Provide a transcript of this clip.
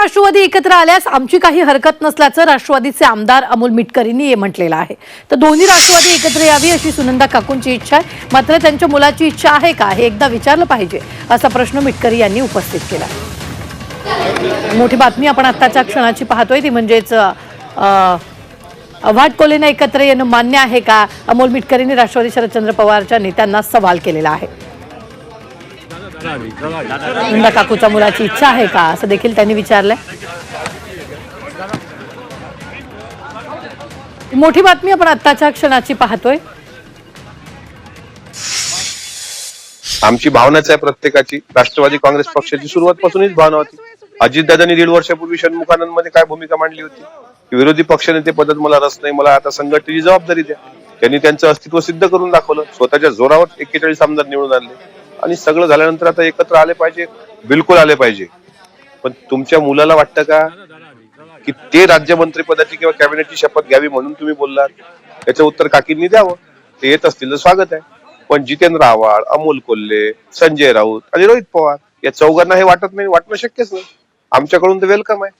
राष्ट्रवादी एकत्र आल्यास आमची काही हरकत नसल्याचं राष्ट्रवादीचे आमदार अमोल मिटकरींनी म्हटलेलं आहे. तर दोन्ही राष्ट्रवादी एकत्र यावी अशी सुनंदा काकूंची इच्छा आहे. मात्र त्यांच्या मुलाची इच्छा आहे का हे एकदा विचारलं पाहिजे असा प्रश्न मिटकरी यांनी उपस्थित केला. मोठी बातमी आपण आत्ताच्या क्षणाची पाहतोय. ती म्हणजेच अ, वाट एकत्र येणं मान्य आहे का? अमोल मिटकरींनी राष्ट्रवादी शरदचंद्र पवारच्या नेत्यांना सवाल केलेला आहे. नंदा काकूच्या मुलाची इच्छा आहे का? असं देखील त्यांनी विचारलंय. मोठी बातमी आपण आत्ताच्या क्षणाची पाहतोय. आमची भावनाच आहे प्रत्येकाची. राष्ट्रवादी काँग्रेस पक्षाची सुरुवातपासूनच भावना होती. अजितदादांनी दीड वर्षापूर्वी मध्ये काय भूमिका मांडली होती? की विरोधी पक्षनेते पदात मला रस नाही. मला आता संघटनेची जबाबदारी द्या. त्यांनी त्यांचं अस्तित्व सिद्ध करून दाखवलं. स्वतःच्या जोरावर एक्केचाळीस आमदार निवडून आणले. आणि सगळं झाल्यानंतर आता एकत्र आले पाहिजे बिलकुल आले पाहिजे. पण तुमच्या मुलाला वाटतं का की ते राज्यमंत्री पदाची किंवा कॅबिनेटची शपथ घ्यावी म्हणून तुम्ही बोललात? याचं उत्तर काकींनी द्यावं. ते येत असतील तर स्वागत आहे. पण जितेंद्र आव्हाड अमोल कोल्हे संजय राऊत आणि रोहित पवार या चौघांना हे वाटत नाही वाटणं शक्यच नाही. आमच्याकडून तर वेलकम आहे.